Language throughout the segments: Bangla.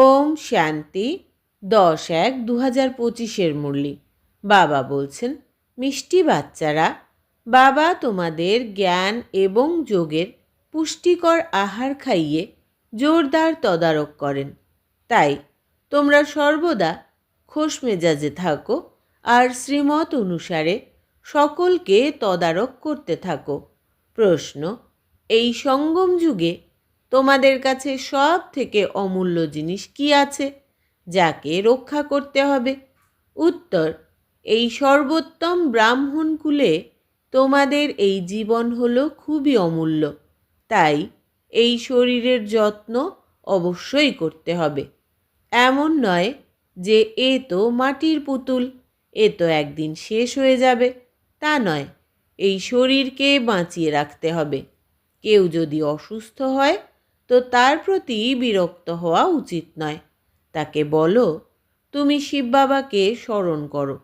ওম শান্তি দশ এক দু হাজার পঁচিশের মুরলি। বাবা বলছেন, মিষ্টি বাচ্চারা, বাবা তোমাদের জ্ঞান এবং যোগের পুষ্টিকর আহার খাইয়ে জোরদার তদারক করেন। তাই তোমরা সর্বদা খোশ মেজাজে থাকো আর শ্রীমত অনুসারে সকলকে তদারক করতে থাকো। প্রশ্ন, এই সঙ্গম যুগে তোমাদের কাছে সব থেকে অমূল্য জিনিস কি আছে? যাকে রক্ষা করতে হবে। উত্তর, এই সর্বোত্তম ব্রাহ্মণ কুলে তোমাদের এই জীবন হলো খুবই অমূল্য। তাই এই শরীরের যত্ন অবশ্যই করতে হবে। এমন নয় যে এ তো মাটির পুতুল, এ তো একদিন শেষ হয়ে যাবে। তা নয়, এই শরীরকে বাঁচিয়ে রাখতে হবে। কেউ যদি অসুস্থ হয় তো তার প্রতি বিরক্ত হওয়া উচিত নয়। তাকে বলো, তুমি শিব বাবাকে স্মরণ করো।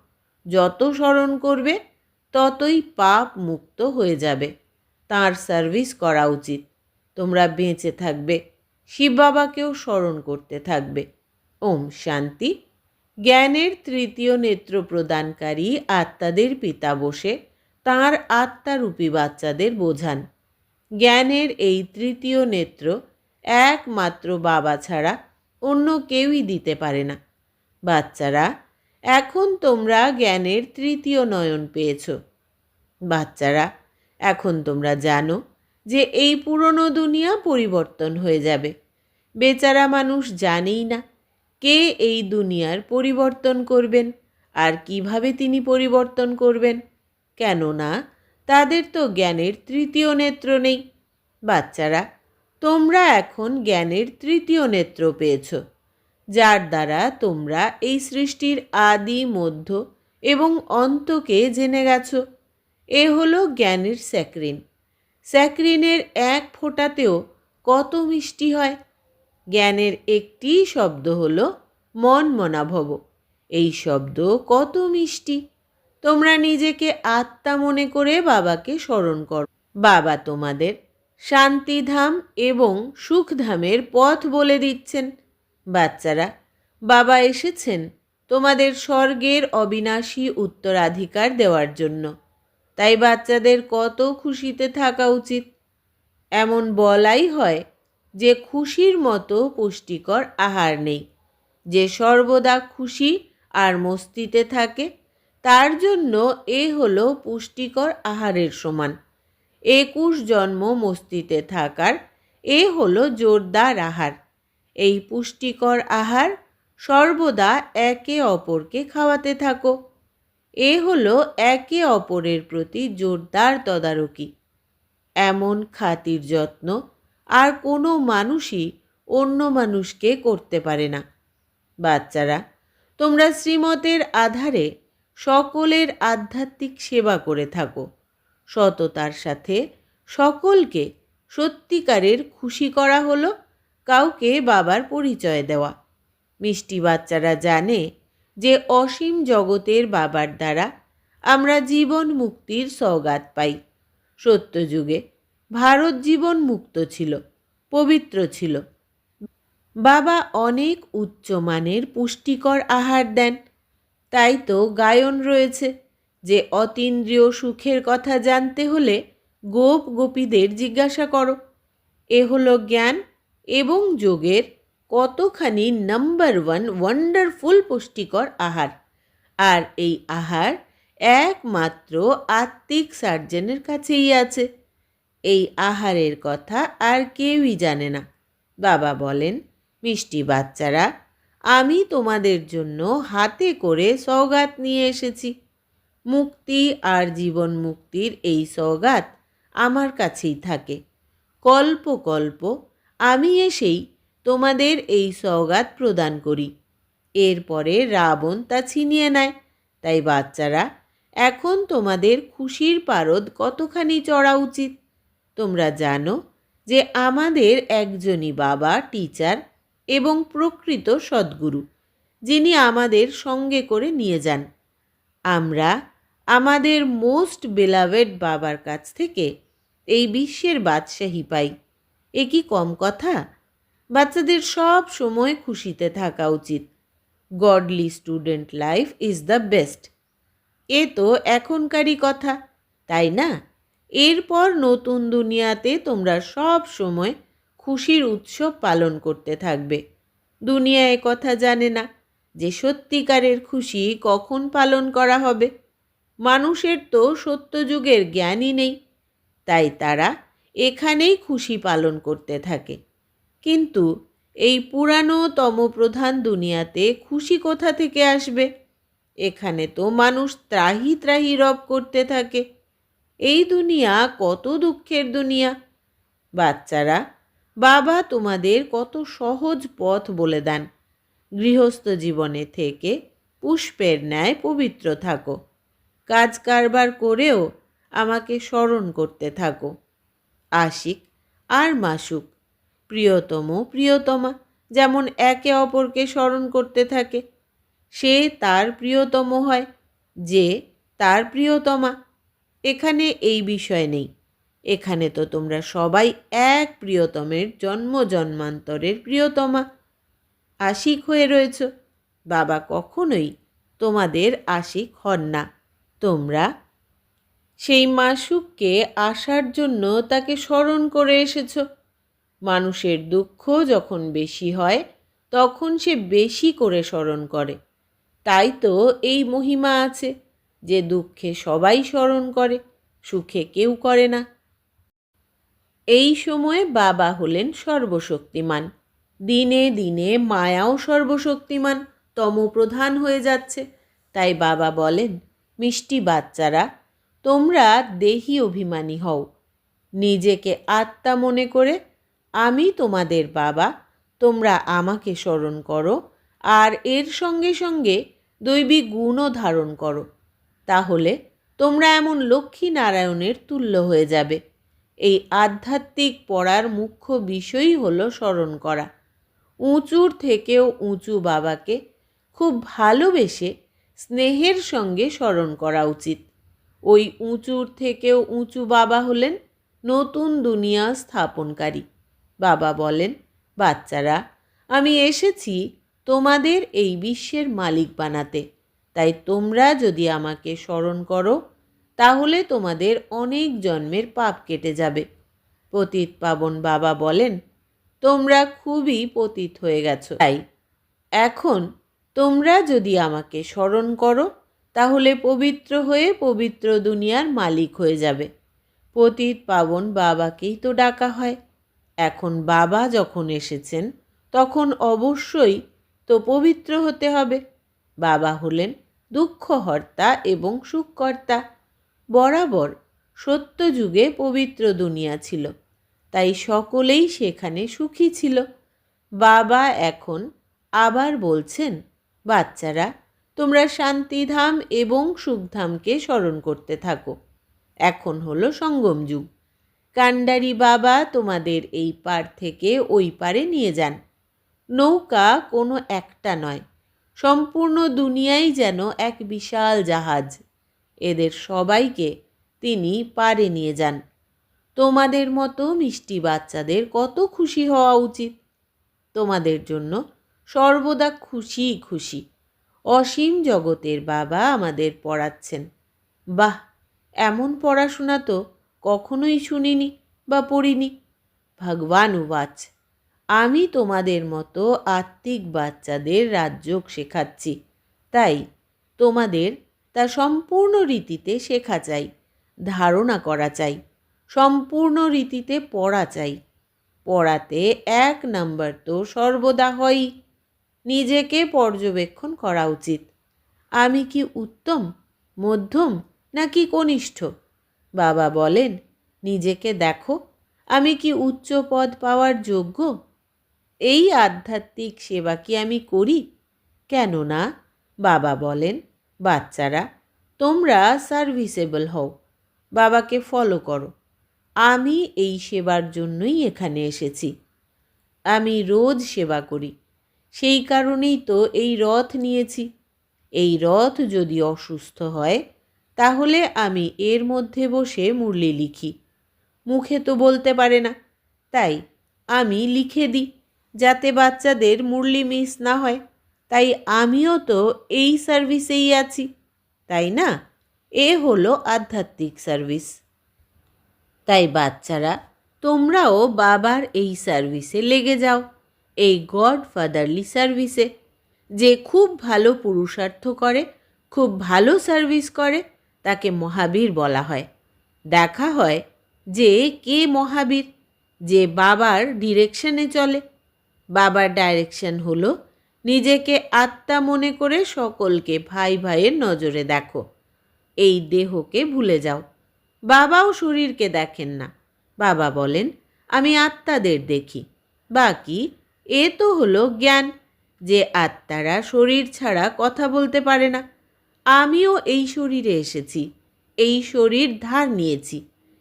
যত স্মরণ করবে, ততই পাপ মুক্ত হয়ে যাবে। তার সার্ভিস করা উচিত। তোমরা বেঁচে থাকবে। শিব বাবাকেও স্মরণ করতে থাকবে। ওম শান্তি। জ্ঞানের তৃতীয় নেত্র প্রদানকারী আত্মাদের পিতা বসে তাঁর আত্মারূপী বাচ্চাদের বোঝান। জ্ঞানের এই তৃতীয় নেত্র একমাত্র বাবা ছাড়া অন্য কেউই দিতে পারে না। বাচ্চারা, এখন তোমরা জ্ঞানের তৃতীয় নয়ন পেয়েছ। বাচ্চারা, এখন তোমরা জানো যে এই পুরনো দুনিয়া পরিবর্তন হয়ে যাবে। বেচারা মানুষ জানেই না কে এই দুনিয়ার পরিবর্তন করবেন আর কীভাবে তিনি পরিবর্তন করবেন। কেননা, তাদের তো জ্ঞানের তৃতীয় নেত্র নেই। বাচ্চারা তোমরা এখন জ্ঞানের তৃতীয় নেত্র পেয়েছ, যার দ্বারা তোমরা এই সৃষ্টির আদি, মধ্য এবং অন্তকে জেনে গেছো। এ হলো জ্ঞানের স্যাক্রিন। স্যাক্রিনের এক ফোঁটাতেও কত মিষ্টি হয়? জ্ঞানের একটি শব্দ হলো মন মনাভব এই শব্দ কত মিষ্টি? তোমরা নিজেকে আত্মা মনে করে বাবাকে স্মরণ করো। বাবা তোমাদের শান্তিধাম এবং সুখধামের পথ বলে দিচ্ছেন। বাচ্চারা, বাবা এসেছেন তোমাদের স্বর্গের অবিনাশী উত্তরাধিকার দেওয়ার জন্য। তাই বাচ্চাদের কত খুশিতে থাকা উচিত। এমন বলাই হয় যে খুশির মতো পুষ্টিকর আহার নেই। যে সর্বদা খুশি আর মস্তিতে থাকে, তার জন্য এ হলো পুষ্টিকর আহারের সমান। একুশ জন্ম মস্তিতে থাকার, এ হলো জোরদার আহার। এই পুষ্টিকর আহার সর্বদা একে অপরকে খাওয়াতে থাকো। এ হলো একে অপরের প্রতি জোরদার তদারকি। এমন খাতির যত্ন আর কোনো মানুষই অন্য মানুষকে করতে পারে না। বাচ্চারা, তোমরা শ্রীমতের আধারে সকলের আধ্যাত্মিক সেবা করে থাকো। সততার সাথে সকলকে সত্যিকারের খুশি করা হলো, কাউকে বাবার পরিচয় দেওয়া। মিষ্টি বাচ্চারা জানে যে অসীম জগতের বাবার দ্বারা আমরা জীবন মুক্তির সৌগাত পাই। সত্যযুগে ভারত জীবন মুক্ত ছিল, পবিত্র ছিল। বাবা অনেক উচ্চমানের পুষ্টিকর আহার দেন, তাই তো গায়ন রয়েছে। যে অতীন্দ্রিয় সুখের কথা জানতে হলে গোপ গোপীদের জিজ্ঞাসা করো। এ হলো জ্ঞান এবং যোগের কতখানি নাম্বার ওয়ান ওয়ান্ডারফুল পুষ্টিকর আহার। আর এই আহার একমাত্র আত্মিক সার্জনের কাছেই আছে। এই আহারের কথা আর কেউই জানে না। বাবা বলেন, মিষ্টি বাচ্চারা, আমি তোমাদের জন্য হাতে করে সৌগাত নিয়ে এসেছি। মুক্তি আর জীবন মুক্তির এই সৌগাত আমার কাছেই থাকে। কল্প কল্প, আমি এসেই তোমাদের এই সৌগাত প্রদান করি। এরপরে রাবণ তা ছিনিয়ে নেয়। তাই বাচ্চারা, এখন তোমাদের খুশির পারদ কতখানি চড়া উচিত? তোমরা জানো যে আমাদের একজনই বাবা, টিচার এবং প্রকৃত সদ্গুরু, যিনি আমাদের সঙ্গে করে নিয়ে যান। আমরা আমাদের মোস্ট বেলাভেড বাবার কাছ থেকে এই বিশ্বের বাদশাহী পাই। এ কি কম কথা? বাচ্চাদের সব সময় খুশিতে থাকা উচিত। Godly student life is the best এ তো এখনকারই কথা, তাই না? এরপর নতুন দুনিয়াতে তোমরা সব সময় খুশির উৎসব পালন করতে থাকবে। দুনিয়া কথা জানে না যে সত্যিকারের খুশি কখন পালন করা হবে। মানুষের তো সত্যযুগের জ্ঞানই নেই, তাই তারা এখানেই খুশি পালন করতে থাকে। কিন্তু এই পুরানো তমপ্রধান দুনিয়াতে খুশি কোথা থেকে আসবে? এখানে তো মানুষ ত্রাহি ত্রাহি রব করতে থাকে। এই দুনিয়া কত দুঃখের দুনিয়া। বাচ্চারা, বাবা তোমাদের কত সহজ পথ বলে দেন। গৃহস্থ জীবনে থেকে পুষ্পের ন্যায় পবিত্র থাকো। কাজ কারবার করেও আমাকে স্মরণ করতে থাকো। আশিক আর মাসুক, প্রিয়তম প্রিয়তমা যেমন একে অপরকে স্মরণ করতে থাকে, সে তার প্রিয়তম হয়, যে তার প্রিয়তমা। এখানে এই বিষয় নেই। এখানে তো তোমরা সবাই এক প্রিয়তমের জন্ম জন্মান্তরের প্রিয়তমা। আশিক হয়ে রয়েছ। বাবা কখনোই তোমাদের আশিক হন না। তোমরা সেই মাসুককে আসার জন্য তাকে স্মরণ করে এসেছ। মানুষের দুঃখ যখন বেশি হয়, তখন সে বেশি করে স্মরণ করে। তাই তো এই মহিমা আছে যে দুঃখে সবাই স্মরণ করে, সুখে কেউ করে না। এই সময়ে বাবা হলেন সর্বশক্তিমান। দিনে দিনে মায়াও সর্বশক্তিমান তমপ্রধান হয়ে যাচ্ছে। তাই বাবা বলেন মিষ্টি বাচ্চারা, তোমরা দেহি অভিমানী হও। নিজেকে আত্মা মনে করে, আমি তোমাদের বাবা, তোমরা আমাকে স্মরণ করো, আর এর সঙ্গে সঙ্গে দৈবিক গুণও ধারণ করো। তাহলে তোমরা এমন লক্ষ্মী নারায়ণের তুল্য হয়ে যাবে। এই আধ্যাত্মিক পড়ার মুখ্য বিষয়ই হলো স্মরণ করা। উঁচুর থেকেও উঁচু বাবাকে খুব ভালোবেসে স্নেহের সঙ্গে স্মরণ করা উচিত। ওই উঁচুর থেকেও উঁচু বাবা হলেন নতুন দুনিয়া স্থাপনকারী। বাবা বলেন, বাচ্চারা, আমি এসেছি তোমাদের এই বিশ্বের মালিক বানাতে। তাই তোমরা যদি আমাকে স্মরণ করো, তাহলে তোমাদের অনেক জন্মের পাপ কেটে যাবে। পতিত পাবন বাবা বলেন, তোমরা খুবই পতিত হয়ে গেছো। তাই এখন তোমরা যদি আমাকে স্মরণ করো, তাহলে পবিত্র হয়ে পবিত্র দুনিয়ার মালিক হয়ে যাবে। পতিত পাবন বাবাকেই তো ডাকা হয়। এখন বাবা যখন এসেছেন, তখন অবশ্যই তো পবিত্র হতে হবে। বাবা হলেন দুঃখহর্তা এবং সুখকর্তা। বরাবর সত্য যুগে পবিত্র দুনিয়া ছিল, তাই সকলেই সেখানে সুখী ছিল। বাবা এখন আবার বলছেন বাচ্চারা, তোমরা শান্তিধাম এবং সুখধামকে স্মরণ করতে থাকো। এখন হলো সঙ্গম যুগ। কান্ডারি বাবা তোমাদের এই পার থেকে ওই পারে নিয়ে যান। নৌকা কোনো একটা নয়, সম্পূর্ণ দুনিয়াই যেন এক বিশাল জাহাজ। এদের সবাইকে তিনি পারে নিয়ে যান। তোমাদের মতো মিষ্টি বাচ্চাদের কত খুশি হওয়া উচিত। তোমাদের জন্য সর্বদা খুশি খুশি। অসীম জগতের বাবা আমাদের পড়াচ্ছেন। বাহ, এমন পড়াশোনা তো কখনোই শুনিনি বা পড়িনি। ভগবান উবাচ, আমি তোমাদের মতো আত্মিক বাচ্চাদের রাজযোগ শেখাচ্ছি। তাই তোমাদের তা সম্পূর্ণ রীতিতে শেখা চাই, ধারণা করা চাই, সম্পূর্ণ রীতিতে পড়া চাই। পড়াতে এক নাম্বার তো সর্বদা হয়ই। নিজেকে পর্যবেক্ষণ করা উচিত। আমি কি উত্তম, মধ্যম, নাকি কনিষ্ঠ? বাবা বলেন, নিজেকে দেখো, আমি কি উচ্চ পদ পাওয়ার যোগ্য? এই আধ্যাত্মিক সেবা কি আমি করি? কেননা, বাবা বলেন, বাচ্চারা, তোমরা সার্ভিসেবল হও, বাবাকে ফলো করো। আমি এই সেবার জন্যই এখানে এসেছি। আমি রোজ সেবা করি। সেই কারণেই তো এই রথ নিয়েছি। এই রথ যদি অসুস্থ হয়, তাহলে আমি এর মধ্যে বসে মুরলি লিখি। মুখে তো বলতে পারে না। তাই আমি লিখে দিই, যাতে বাচ্চাদের মুরলি মিস না হয়। তাই আমিও তো এই সার্ভিসেই আছি, তাই না? এ হলো আধ্যাত্মিক সার্ভিস। তাই বাচ্চারা, তোমরাও বাবার এই সার্ভিসে লেগে যাও। এই গড ফাদারলি সার্ভিসে, যে খুব ভালো পুরুষার্থ করে, খুব ভালো সার্ভিস করে, তাকে মহাবীর বলা হয়। দেখা হয় যে কে মহাবীর, যে বাবার ডিরেকশনে চলে। বাবার ডাইরেকশন হলো, নিজেকে আত্মা মনে করে সকলকে ভাই ভাইয়ের নজরে দেখো। এই দেহকে ভুলে যাও। বাবাও শরীরকে দেখেন না। বাবা বলেন, আমি আত্মাদের দেখি। বাকি এ তো হলো জ্ঞান, যে আত্মারা শরীর ছাড়া কথা বলতে পারে না। আমিও এই শরীরে এসেছি, এই শরীর ধার নিয়েছি,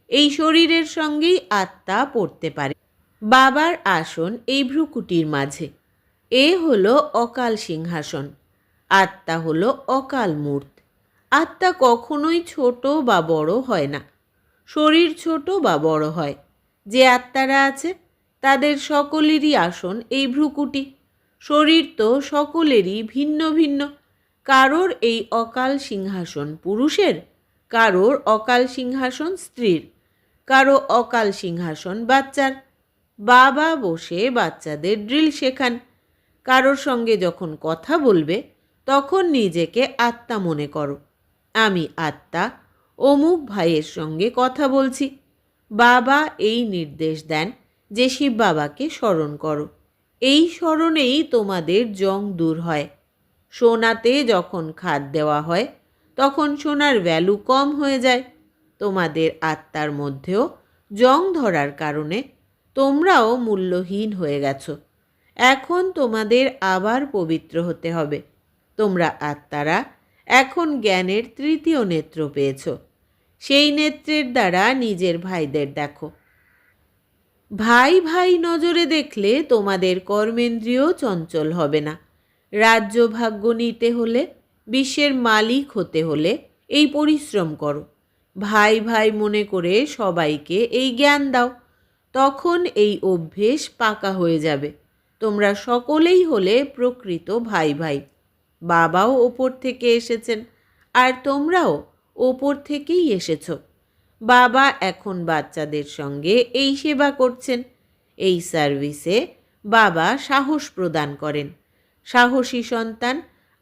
এই শরীরের সঙ্গেই আত্মা পড়তে পারে। বাবার আসন এই ভ্রুকুটির মাঝে, এ হলো অকাল সিংহাসন, আত্মা হলো অকাল মূর্ত। আত্মা কখনোই ছোট বা বড় হয় না, শরীর ছোট বা বড় হয়, যে আত্মারা আছে তাদের সকলেরই আসন এই ভ্রুকুটি। শরীর তো সকলেরই ভিন্ন ভিন্ন। কারোর এই অকাল সিংহাসন পুরুষের, কারোর অকাল সিংহাসন স্ত্রীর, কারও অকাল সিংহাসন বাচ্চার। বাবা বসে বাচ্চাদের ড্রিল শেখান। কারোর সঙ্গে যখন কথা বলবে, তখন নিজেকে আত্মা মনে করো। আমি আত্মা, অমুক ভাইয়ের সঙ্গে কথা বলছি। বাবা এই নির্দেশ দেন যে শিব বাবাকে স্মরণ করো। এই স্মরণেই তোমাদের জং দূর হয়। সোনাতে যখন খাদ দেওয়া হয়, তখন সোনার ভ্যালু কম হয়ে যায়। তোমাদের আত্মার মধ্যেও জং ধরার কারণে তোমরাও মূল্যহীন হয়ে গেছো। এখন তোমাদের আবার পবিত্র হতে হবে। তোমরা আত্মারা এখন জ্ঞানের তৃতীয় নেত্র পেয়েছ। সেই নেত্রের দ্বারা নিজের ভাইদের দেখো। ভাই ভাই নজরে দেখলে তোমাদের কর্মেন্দ্রিয় চঞ্চল হবে না। রাজ্য ভাগ্য নিতে হলে, বিশ্বের মালিক হতে হলে এই পরিশ্রম করো। ভাই ভাই মনে করে সবাইকে এই জ্ঞান দাও। তখন এই অভ্যেস পাকা হয়ে যাবে। তোমরা সকলেই হলে প্রকৃত ভাই ভাই। বাবাও ওপর থেকে এসেছেন, আর তোমরাও ওপর থেকেই এসেছ। বাবা এখন বাচ্চাদের সঙ্গে এই সেবা করছেন। এই সার্ভিসে বাবা সাহস প্রদান করেন। সাহসী সন্তান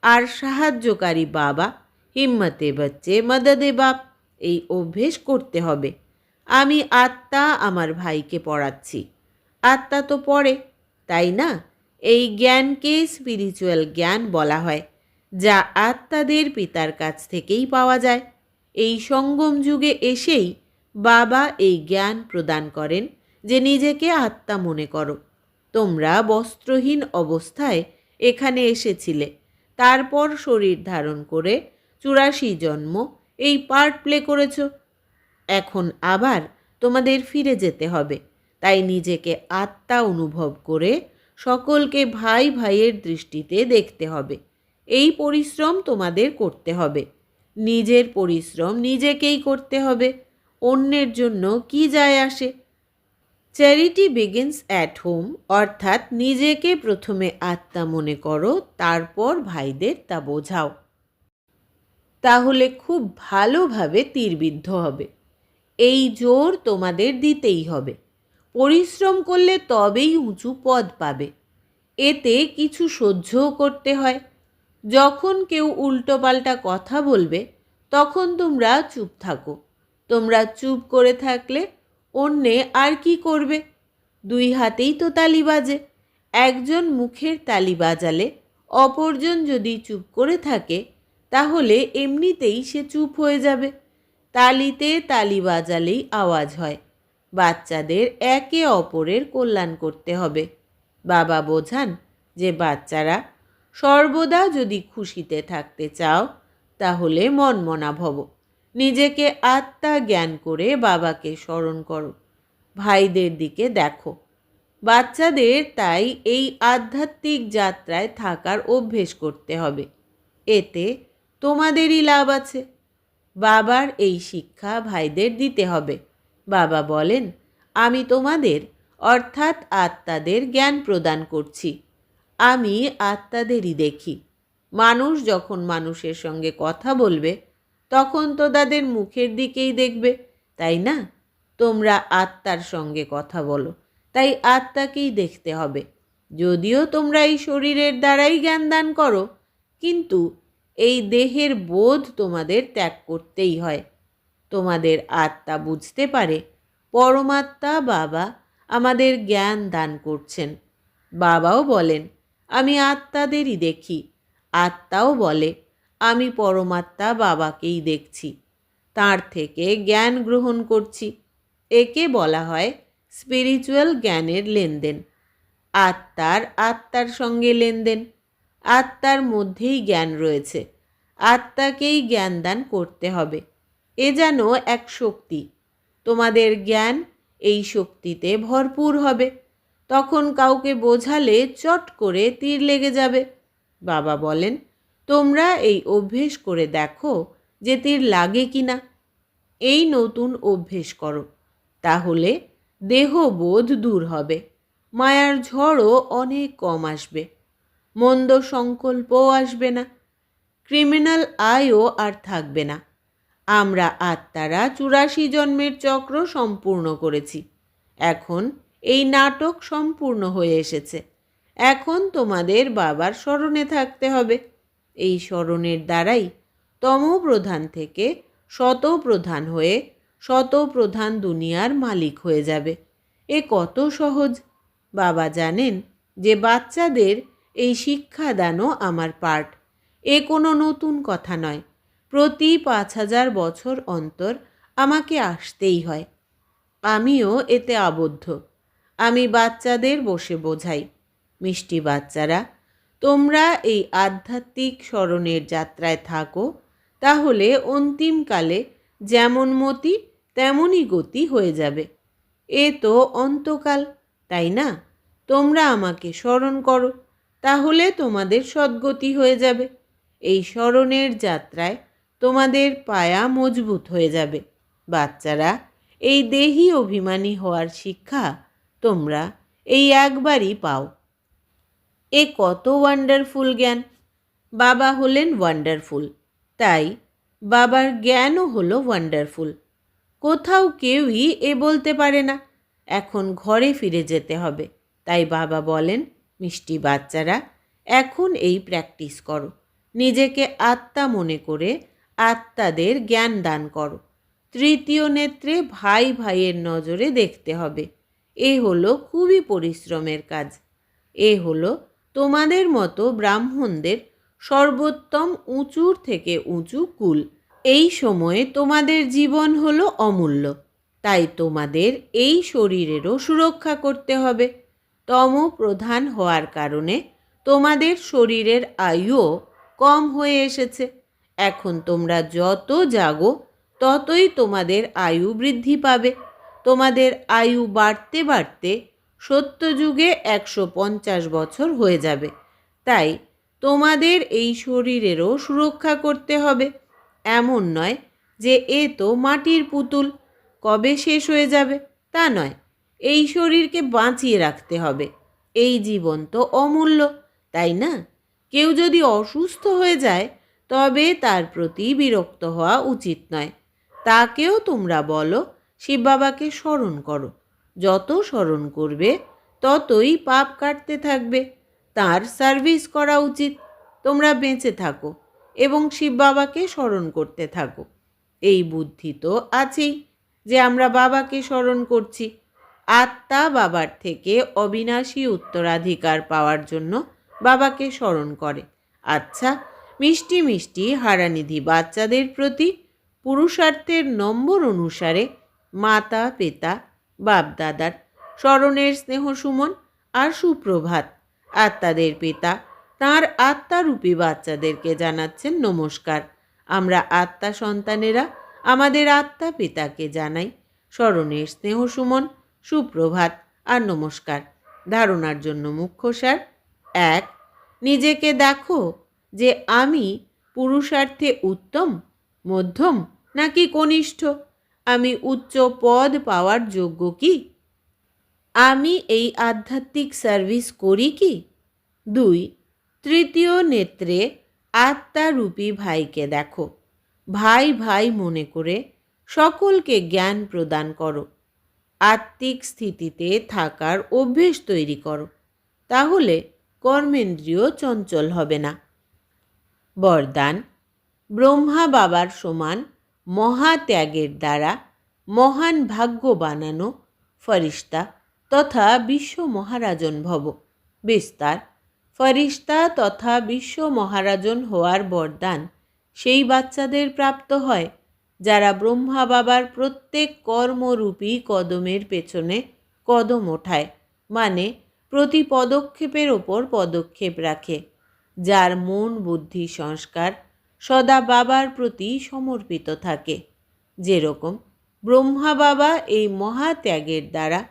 আর সাহায্যকারী বাবা, হিম্মতে বাচ্চে মদদে বাপ, এই অভ্যেস করতে হবে। আমি আত্মা আমার ভাইকে পড়াচ্ছি। আত্মা তো পড়ে, তাই না? এই জ্ঞানকে স্পিরিচুয়াল জ্ঞান বলা হয়, যা আত্মাদের পিতার কাছ থেকেই পাওয়া যায়। এই সঙ্গম যুগে এসেই বাবা এই জ্ঞান প্রদান করেন যে নিজেকে আত্মা মনে করো। তোমরা বস্ত্রহীন অবস্থায় এখানে এসেছিলে। তারপর শরীর ধারণ করে চুরাশি জন্ম এই পার্ট প্লে করেছ। এখন আবার তোমাদের ফিরে যেতে হবে। তাই নিজেকে আত্মা অনুভব করে সকলকে ভাই ভাইয়ের দৃষ্টিতে দেখতে হবে। এই পরিশ্রম তোমাদের করতে হবে। নিজের পরিশ্রম নিজেকেই করতে হবে, অন্যের জন্য কি যায় আসে? চ্যারিটি বিগিনস অ্যাট হোম অর্থাৎ নিজেকে প্রথমে আত্মা মনে করো, তারপর ভাইদের তা বোঝাও। তাহলে খুব ভালোভাবে তীরবিদ্ধ হবে। এই জোর তোমাদের দিতেই হবে। পরিশ্রম করলে তবেই উঁচু পদ পাবে। এতে কিছু সহ্যও করতে হয়। যখন কেউ উল্টোপাল্টা কথা বলবে, তখন তোমরা চুপ থাকো। তোমরা চুপ করে থাকলে অন্যে আর কি করবে? দুই হাতেই তো তালি বাজে। একজন মুখের তালি বাজালে অপরজন যদি চুপ করে থাকে, তাহলে এমনিতেই সে চুপ হয়ে যাবে। তালিতে তালি বাজালেই আওয়াজ হয়। বাচ্চাদের একে অপরের কল্যাণ করতে হবে। বাবা বোঝান যে বাচ্চারা সর্বদা যদি খুশিতে থাকতে চাও, তাহলে মনমনা ভব। নিজেকে আত্মা জ্ঞান করে বাবাকে স্মরণ করো। ভাইদের দিকে দেখো। বাচ্চাদের তাই এই আধ্যাত্মিক যাত্রায় থাকার অভ্যেস করতে হবে। এতে তোমাদেরই লাভ আছে। বাবার এই শিক্ষা ভাইদের দিতে হবে। বাবা বলেন, আমি তোমাদের, অর্থাৎ আত্মাদের জ্ঞান প্রদান করছি। আমি আত্মাদেরই দেখি। মানুষ যখন মানুষের সঙ্গে কথা বলবে, তখন তো তাদের মুখের দিকেই দেখবে, তাই না? তোমরা আত্মার সঙ্গে কথা বলো, তাই আত্মাকেই দেখতে হবে। যদিও তোমরা এই শরীরের দ্বারাই জ্ঞান দান করো, কিন্তু এই দেহের বোধ তোমাদের ত্যাগ করতেই হয়। তোমাদের আত্মা বুঝতে পারে, পরমাত্মা বাবা আমাদের জ্ঞান দান করছেন। বাবাও বলেন আমি আত্মাদেরই দেখি। আত্মাও বলে, আমি পরমাত্মা বাবাকেই দেখছি। তার থেকে জ্ঞান গ্রহণ করছি। একে বলা হয় স্পিরিচুয়াল জ্ঞানের লেনদেন। আত্মার আত্মার সঙ্গে লেনদেন। আত্মার মধ্যেই জ্ঞান রয়েছে। আত্মাকেই জ্ঞান দান করতে হবে। এ যেন এক শক্তি। তোমাদের জ্ঞান এই শক্তিতে ভরপুর হবে। তখন কাউকে বোঝালে চট করে তীর লেগে যাবে। বাবা বলেন, তোমরা এই অভ্যেস করে দেখো যে তীর লাগে কি না এই নতুন অভ্যেস করো, তাহলে দেহবোধ দূর হবে, মায়ার ঝড়ও অনেক কম আসবে, মন্দ সংকল্পও আসবে না, ক্রিমিনাল আয়ও আর থাকবে না। আমরা আত্মারা চুরাশি জন্মের চক্র সম্পূর্ণ করেছি। এখন এই নাটক সম্পূর্ণ হয়ে এসেছে। এখন তোমাদের বাবার স্মরণে থাকতে হবে। এই স্মরণের দ্বারাই তম প্রধান থেকে শতপ্রধান হয়ে শত প্রধান দুনিয়ার মালিক হয়ে যাবে। এ কত সহজ। বাবা জানেন যে বাচ্চাদের এই শিক্ষাদানও আমার পার্ট এ কোনো নতুন কথা নয়। প্রতি পাঁচ হাজার বছর অন্তর আমাকে আসতেই হয়। আমিও এতে আবদ্ধ। আমি বাচ্চাদের বসে বোঝাই। মিষ্টি বাচ্চারা, তোমরা এই আধ্যাত্মিক স্মরণের যাত্রায় থাকো, তাহলে অন্তিমকালে যেমন মতি তেমনই গতি হয়ে যাবে। এ তো অন্তকাল, তাই না? তোমরা আমাকে স্মরণ করো, তাহলে তোমাদের সদ্গতি হয়ে যাবে। এই স্মরণের যাত্রায় তোমাদের পায়া মজবুত হয়ে যাবে। বাচ্চারা, এই দেহি অভিমানী হওয়ার শিক্ষা তোমরা এই একবারই পাও। এ কত ওয়ান্ডারফুল জ্ঞান। বাবা হলেন ওয়ান্ডারফুল তাই বাবার জ্ঞানও হলো ওয়ান্ডারফুল কোথাও কেউই এ বলতে পারে না, এখন ঘরে ফিরে যেতে হবে। তাই বাবা বলেন, মিষ্টি বাচ্চারা, এখন এই প্র্যাকটিস করো। নিজেকে আত্মা মনে করে আত্মাদের জ্ঞান দান করো। তৃতীয় নেত্রে ভাই ভাইয়ের নজরে দেখতে হবে। এ হলো খুবই পরিশ্রমের কাজ। এ হলো তোমাদের মতো ব্রাহ্মণদের সর্বোত্তম উঁচুর থেকে উঁচু কুল। এই সময়ে তোমাদের জীবন হলো অমূল্য। তাই তোমাদের এই শরীরেরও সুরক্ষা করতে হবে। তম প্রধান হওয়ার কারণে তোমাদের শরীরের আয়ুও কম হয়ে এসেছে। এখন তোমরা যত জাগো, ততই তোমাদের আয়ু বৃদ্ধি পাবে। তোমাদের আয়ু বাড়তে বাড়তে সত্যযুগে একশো পঞ্চাশ বছর হয়ে যাবে। তাই তোমাদের এই শরীরেরও সুরক্ষা করতে হবে। এমন নয় যে এ তো মাটির পুতুল, কবে শেষ হয়ে যাবে তা নয়। এই শরীরকে বাঁচিয়ে রাখতে হবে। এই জীবন তো অমূল্য, তাই না? কেউ যদি অসুস্থ হয়ে যায়, তবে তার প্রতি বিরক্ত হওয়া উচিত নয়। তাকেও তোমরা বলো শিব বাবাকে স্মরণ করো। যত স্মরণ করবে, ততই পাপ কাটতে থাকবে। তার সার্ভিস করা উচিত। তোমরা বেঁচে থাকো এবং শিব বাবাকে স্মরণ করতে থাকো। এই বুদ্ধি তো আছেই যে আমরা বাবাকে স্মরণ করছি। আত্মা বাবার থেকে অবিনাশী উত্তরাধিকার পাওয়ার জন্য বাবাকে স্মরণ করে। আচ্ছা মিষ্টি মিষ্টি হারানিধি বাচ্চাদের প্রতি পুরুষার্থের নম্বর অনুসারে মাতা, পিতা বাপদাদার স্মরণের স্নেহ সুমন আর সুপ্রভাত। আত্মাদের পিতা তাঁর আত্মারূপী বাচ্চাদেরকে জানাচ্ছেন নমস্কার। আমরা আত্মা সন্তানেরা আমাদের আত্মা পিতাকে জানাই। স্মরণের স্নেহ সুমন, সুপ্রভাত আর নমস্কার। ধারণার জন্য মুখ্য সার এক, নিজেকে দেখো যে আমি পুরুষার্থে উত্তম, মধ্যম নাকি কনিষ্ঠ? আমি উচ্চ পদ পাওয়ার যোগ্য কি? আমি এই আধ্যাত্মিক সার্ভিস করি কি? দুই, তৃতীয় নেত্রে আত্মারূপী ভাইকে দেখো। ভাই ভাই মনে করে সকলকে জ্ঞান প্রদান করো। আত্মিক স্থিতিতে থাকার অভ্যেস তৈরি করো। তাহলে কর্মেন্দ্রিয় চঞ্চল হবে না। বরদান, ব্রহ্মা বাবার সমান মহাত্যাগের দ্বারা মহান ভাগ্য বানানো ফরিস্তা তথা বিশ্ব মহারাজন ভব। বিস্তার, ফরিস্তা তথা বিশ্ব মহারাজন হওয়ার বরদান সেই বাচ্চাদের প্রাপ্ত হয়, যারা ব্রহ্মা বাবার প্রত্যেক কর্মরূপী কদমের পেছনে কদম ওঠায় মানে প্রতি পদক্ষেপের ওপর পদক্ষেপ রাখে, যার মন, বুদ্ধি, সংস্কার সদা বাবার প্রতি সমর্পিত থাকে। যেরকম ব্রহ্মা বাবা এই মহাত্যাগের দ্বারা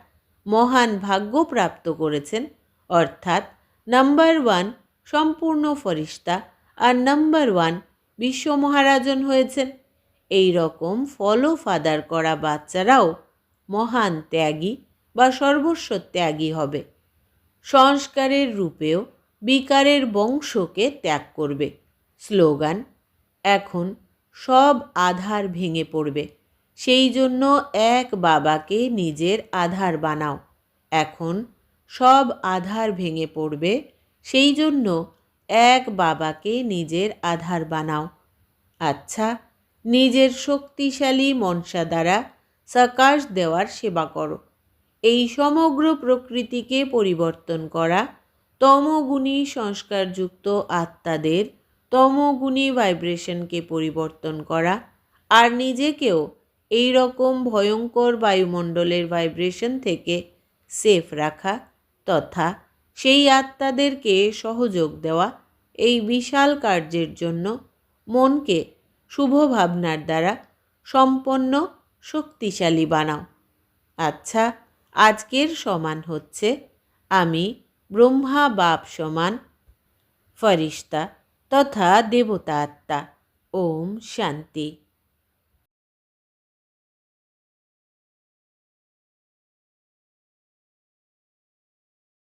মহান ভাগ্য প্রাপ্ত করেছেন, অর্থাৎ নাম্বার ওয়ান সম্পূর্ণ ফরিস্তা আর নাম্বার ওয়ান বিশ্ব মহারাজন হয়েছেন। এই রকম ফলো ফাদার করা বাচ্চারাও মহান ত্যাগী বা সর্বস্ব ত্যাগী হবে। সংস্কারের রূপেও বিকারের বংশকে ত্যাগ করবে। স্লোগান এখন সব আধার ভেঙে পড়বে। সেই জন্য এক বাবাকে নিজের আধার বানাও। এখন সব আধার ভেঙে পড়বে। সেই জন্য এক বাবাকে নিজের আধার বানাও। আচ্ছা নিজের শক্তিশালী মনসা দ্বারা সাকাশ দেওয়ার সেবা করো। এই সমগ্র প্রকৃতিকে পরিবর্তন করা তমগুণী সংস্কারযুক্ত আত্মাদের তমগুণী ভাইব্রেশনকে পরিবর্তন করা। আর নিজেকেও এই রকম ভয়ঙ্কর বায়ুমণ্ডলের ভাইব্রেশন থেকে সেফ রাখা তথা সেই আত্মাদেরকে সহযোগ দেওয়া এই বিশাল কার্যের জন্য মনকে শুভ ভাবনার দ্বারা সম্পন্ন, শক্তিশালী বানাও। আচ্ছা আজকের সমান হচ্ছে আমি ব্রহ্মা বাপ সমান ফরিস্তা। তথা দেবতা আত্মা ওম শান্তি